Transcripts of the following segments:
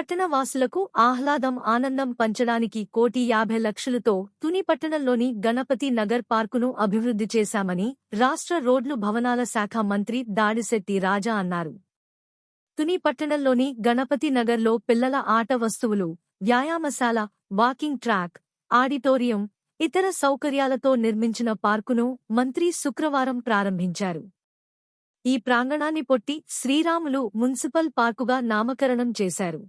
పట్టణ వాసులకు ఆహ్లాదం ఆనందం పంచడానికి కోటి యాభై లక్షలతో తుని పట్టణంలోని గణపతి నగర్ పార్కును అభివృద్ధి చేశామని రాష్ట్ర రోడ్లు భవనాల శాఖ మంత్రి దాడిశెట్టి రాజా అన్నారు. తుని పట్టణంలోని గణపతి నగర్లో పిల్లల ఆట వస్తువులు వ్యాయామశాల వాకింగ్ ట్రాక్ ఆడిటోరియం ఇతర సౌకర్యాలతో నిర్మించిన పార్కును మంత్రి శుక్రవారం ప్రారంభించారు. ఈ ప్రాంగణాన్ని పొట్టి శ్రీరాములు మున్సిపల్ పార్కుగా నామకరణం చేశారు.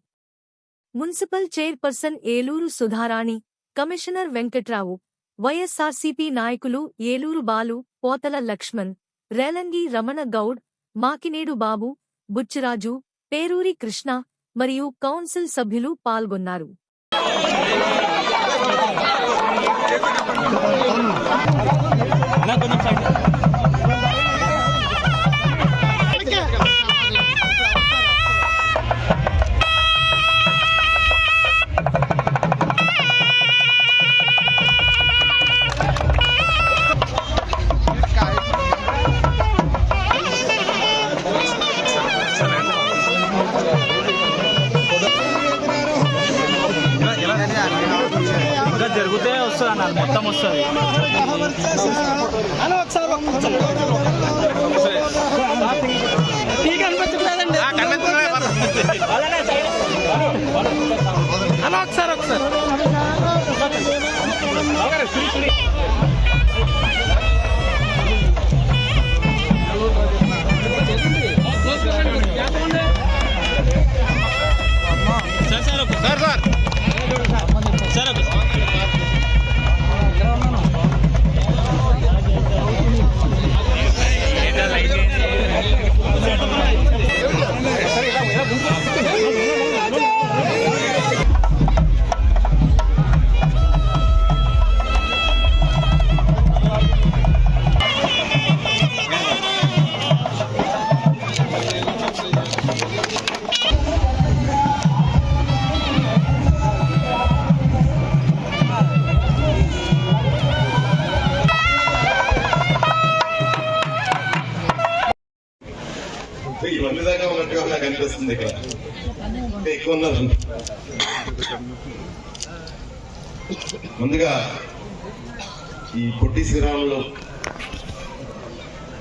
Municipal chairperson Eluru Sudharani commissioner Venkatrao YSRCP నాయకులు ఏలూరు బాలు పోతల లక్ష్మణ్ రేలంగి రమణ గౌడ్ మాకినేడు బాబు బుచ్చిరాజు పేరూరి కృష్ణ మరియు కౌన్సిల్ సభ్యులు పాల్గొన్నారు. ఇంకా జరిగితే వస్తుంది అన్నారు మొత్తం వస్తుంది. అలా ఒకసారి ఒకసారి. అనిపిస్తుంది ఇక్కడ. ఎక్కువ ఉన్నారు ముందుగా ఈ Potti Sriramulu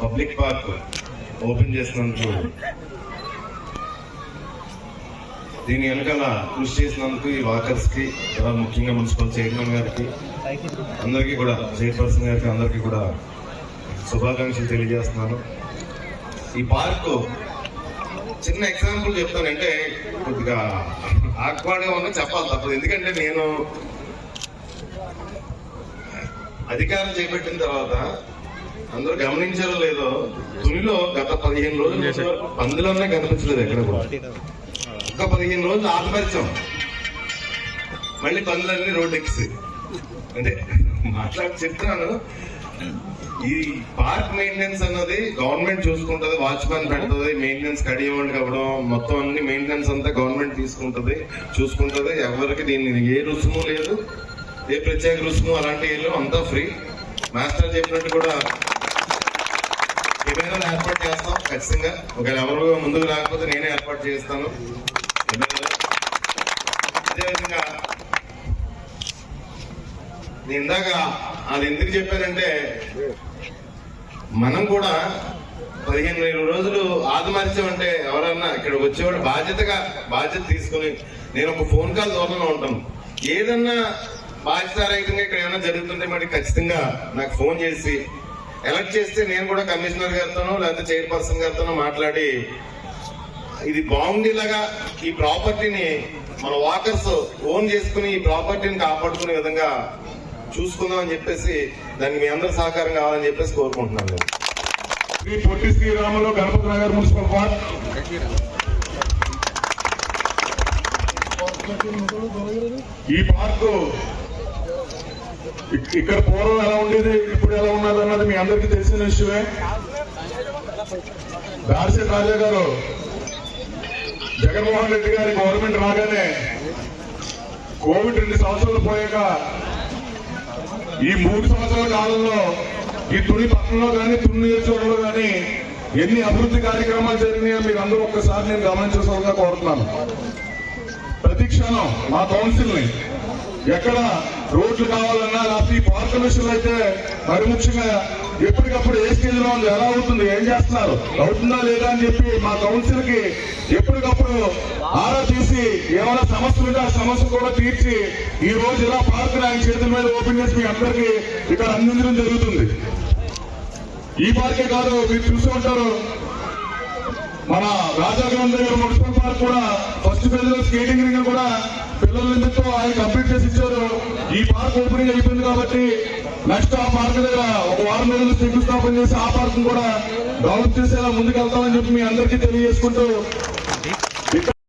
public park open చేసినందుకు దీని వెనకాల కృషి చేసినందుకు ఈ వాకర్స్కి చాలా ముఖ్యంగా మున్సిపల్ చైర్మన్ గారికి అందరికీ కూడా చైర్పర్సన్ గారికి అందరికీ కూడా శుభాకాంక్షలు తెలియజేస్తున్నాను. ఈ పార్కు చిన్న ఎగ్జాంపుల్ చెప్తానంటే కొద్దిగా ఆక్వాడ్గా ఉన్న చెప్పాలి తప్పదు. ఎందుకంటే నేను అధికారం చేపట్టిన తర్వాత అందరూ గమనించారో లేదో తునిలో గత పదిహేను రోజుల వరకు పందులోనే కనిపించలేదు ఎక్కడ కూడా. ఒక పదిహేను రోజులు ఆత్మరిచాం మళ్ళీ పందులన్నీ రోడ్ ఎక్కి అంటే మాట్లాడి చెప్తున్నాను ఈ పార్క్ మెయింటెనెన్స్ అన్నది గవర్నమెంట్ చూసుకుంటది వాచ్మెన్ పెడుతుంది మెయింటెనెన్స్ కడియమండి కావడం మొత్తం అన్ని మెయింటెనెన్స్ అంతా గవర్నమెంట్ తీసుకుంటది చూసుకుంటది. ఎవరికి దీన్ని ఏ రుసుము లేదు ఏ ప్రత్యేక రుసుము అలాంటి అంతా ఫ్రీ. మాస్టర్ చెప్పినట్టు కూడా ఏమైనా ఏర్పాటు చేస్తాం ఖచ్చితంగా. ఒకవేళ ఎవరు ముందుకు రాకపోతే నేనే ఏర్పాటు చేస్తాను. అదేవిధంగా నేను ఇందాక అది ఎందుకు చెప్పారంటే మనం కూడా పదిహేను వేల రోజులు ఆదమర్చామంటే ఎవరన్నా ఇక్కడ వచ్చేవాడు బాధ్యతగా బాధ్యత తీసుకుని నేను ఒక ఫోన్ కాల్ దూరంలో ఉంటాను ఏదన్నా బాధ్యతారహితంగా ఇక్కడ ఏమైనా జరుగుతుంటే మరి ఖచ్చితంగా నాకు ఫోన్ చేసి ఎలక్ట్ చేస్తే నేను కూడా కమిషనర్ గారితోనో లేకపోతే చైర్పర్సన్ గారితోనో మాట్లాడి ఇది బాగుండేలాగా ఈ ప్రాపర్టీని మన వాకర్స్ ఓన్ చేసుకుని ఈ ప్రాపర్టీని కాపాడుకునే విధంగా చూసుకుందాం అని చెప్పేసి దానికి మీ అందరి సహకారం కావాలని చెప్పేసి కోరుకుంటున్నాను శ్రీ పొట్టి శ్రీరాములు గణపతి నగర్ మున్సిపల్ పార్క్ ఈ పార్కు ఇక్కడ పూర్వం ఎలా ఉండేది ఇప్పుడు ఎలా ఉన్నది అన్నది మీ అందరికీ తెలిసిన విషయమే. దార్శి రాజా గారు జగన్మోహన్ రెడ్డి గారి గవర్నమెంట్ రాగానే కోవిడ్ రెండు సంవత్సరాలు పోయాక ఈ మూడు సంవత్సరాల కాలంలో ఈ తుని పట్టణంలో కానీ తుని నియోజకవర్గంలో కానీ ఎన్ని అభివృద్ధి కార్యక్రమాలు జరిగినాయో మీరు అందరూ ఒక్కసారి నేను గమనించవలసిందిగా కోరుతున్నాను. విధానం మా కౌన్సిల్ని ఎక్కడ రోడ్లు కావాలన్నా లేకపోతే ఈ పార్కుల విషయంలో అయితే మరి ముఖ్యంగా ఎప్పటికప్పుడు ఏ స్టేజ్లో ఉంది. ఎలా అవుతుంది? ఏం చేస్తున్నారు? అవుతుందా లేదా అని చెప్పి మా కౌన్సిల్కి ఎప్పటికప్పుడు ఆరా తీసి ఏమైనా సమస్యలు ఉంటే ఆ సమస్య కూడా తీర్చి ఈ రోజు ఇలా పార్క్ ఆయన చేతుల మీద ఓపెన్ చేసి మీ అందరికీ ఇక్కడ అందించడం జరుగుతుంది. ఈ పార్కే కాదు మీరు చూస్తూ ఉంటారు. మన రాజాగ్రహం దగ్గర మున్సిపల్ పార్క్ కూడా ఫస్ట్ ఫేజ్లో స్కేటింగ్ రింగ్ కూడా పిల్లలందరితో ఆయన కంప్లీట్ చేసి ఇచ్చారు. ఈ పార్క్ ఓపెనింగ్ అయిపోయింది కాబట్టి నెక్స్ట్ ఆ పార్క్ దగ్గర ఒక వారం రోజులు శంకుస్థాపన చేసి ఆ పార్క్ కూడా డెవలప్ చేసేలా ముందుకెళ్తామని చెప్పి మీ అందరికీ తెలియజేసుకుంటూ